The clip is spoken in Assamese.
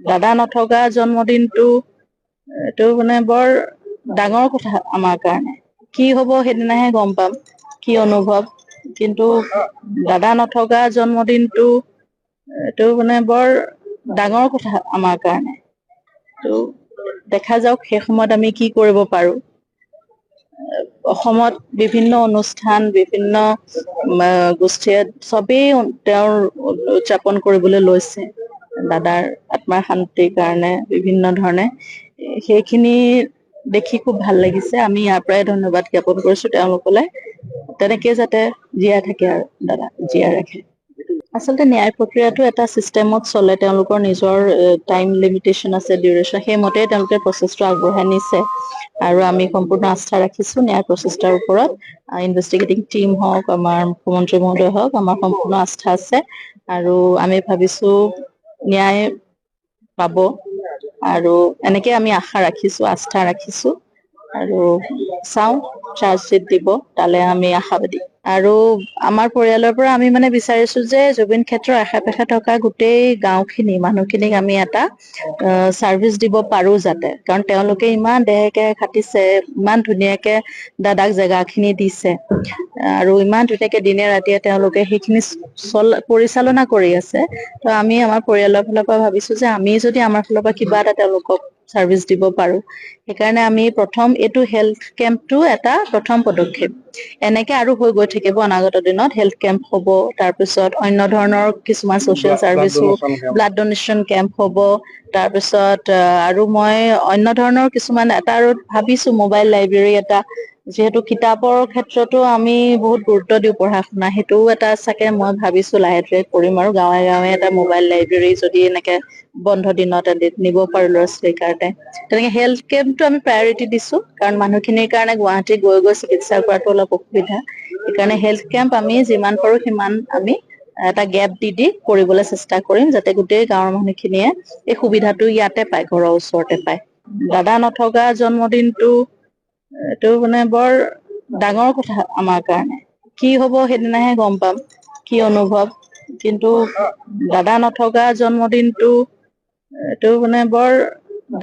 দাদা নথকা জন্মদিনটো এইটো মানে বৰ ডাঙৰ কথা আমাৰ কাৰণে। কি হ'ব সেইদিনাহে গম পাম কি অনুভৱ। কিন্তু দাদা নথকা জন্মদিনটো এইটো মানে বৰ ডাঙৰ কথা আমাৰ কাৰণে। তো দেখা যাওক সেই সময়ত আমি কি কৰিব পাৰো। অসমত বিভিন্ন অনুষ্ঠান বিভিন্ন গোষ্ঠীয়ে চবেই তেওঁৰ উদযাপন কৰিবলৈ লৈছে। দাদাৰ আত্মাৰ শান্তিৰ কাৰণে বিভিন্ন ধৰণে। সেইখিনি দেখি খুব ভাল লাগিছে। আমি ইয়াৰ পৰাই ধন্যবাদ জ্ঞাপন কৰিছো তেওঁলোকলৈ। তেনেকে যাতে জীয়াই থাকে আৰু দাদা জীয়াই ৰাখে। আচলতে ন্যায় প্ৰক্ৰিয়াটো এটা চিষ্টেমত চলে। তেওঁলোকৰ নিজৰ টাইম লিমিটেশ্যন আছে ডিউৰেশ্যন সেইমতে তেওঁলোকে প্ৰচেছটো আগবঢ়াই নিছে। আৰু আমি সম্পূৰ্ণ আস্থা ৰাখিছো ন্যায় প্ৰচেষ্টাৰ ওপৰত। ইনভেষ্টিগেটিং টিম হওক আমাৰ মুখ্যমন্ত্ৰী মহোদয় হওক আমাৰ সম্পূৰ্ণ আস্থা আছে। আৰু আমি ভাবিছো ন্যায় পাব। আৰু এনেকে আমি আশা ৰাখিছো আস্থা ৰাখিছো। আৰু চাওঁ চাৰ্জশ্বিট দিব, তালে আমি আশাবাদী আৰু আমাৰ পৰিয়ালৰ পৰা আমি মানে বিচাৰিছো যে জুবিন ক্ষেত্ৰৰ আশে পাশে থকা গোটেই গাঁওখিনি, মানুহখিনিক আমি এটা চাৰ্ভিচ দিব পাৰো যাতে। কাৰণ তেওঁলোকে ইমান দেহেকে খাটিছে ইমান ধুনীয়াকে দাদাক জেগাখিনি দিছে। আৰু ইমান ধুনীয়াকে দিনে ৰাতিয়ে তেওঁলোকে সেইখিনি চল, পৰিচালনা কৰি আছে। তো আমি আমাৰ পৰিয়ালৰ ফালৰ পৰা ভাবিছো যে আমি যদি আমাৰ ফালৰ পৰা কিবা এটা তেওঁলোকক চাৰ্ভিচ দিব পাৰো। সেইকাৰণে আমি প্ৰথম এইটো হেল্থ কেম্পটো এটা প্ৰথম পদক্ষেপ। এনেকে আৰু হৈ গৈ থাকিব অনাগত দিনত হেল্থ কেম্প হ'ব তাৰপিছত অন্য ধৰণৰ কিছুমান ছচিয়েল চাৰ্ভিছো ব্লাড ডনেশ্যন কেম্প হ'ব তাৰপিছত আৰু মই অন্য ধৰণৰ কিছুমান এটা আৰু ভাবিছো মোবাইল লাইব্ৰেৰী এটা যিহেতু কিতাপৰ ক্ষেত্ৰতো আমি বহুত গুৰুত্ব দিওঁ পঢ়া শুনা, সেইটোও এটা চাগে মই ভাবিছো লাহে ধীৰে কৰিম আৰু গাঁৱে গাঁৱে এটা মোবাইল লাইব্ৰেৰী যদি এনেকে বন্ধ দিনত নিব পাৰো ল'ৰা ছোৱালীৰ কাৰণে। তেনেকে হেল্থ কেম্পটো আমি প্ৰায়ৰিটি দিছো, কাৰণ মানুহখিনিৰ কাৰণে গুৱাহাটী গৈ গৈ চিকিৎসা কৰাটো অলপ অসুবিধা। সেইকাৰণে হেল্থ কেম্প আমি যিমান পাৰো সিমান আমি এটা গেপ দি দি কৰিবলৈ চেষ্টা কৰিম, যাতে গোটেই গাঁৱৰ মানুহখিনিয়ে এই সুবিধাটো ইয়াতে পায়, ঘৰৰ ওচৰতে পায়। দাদা নথকা জন্মদিনটো এইটো মানে বৰ ডাঙৰ কথা আমাৰ কাৰণে। কি হ'ব সেইদিনাহে গম পাম কি অনুভৱ। কিন্তু দাদা নথকা জন্মদিনটো এইটো মানে বৰ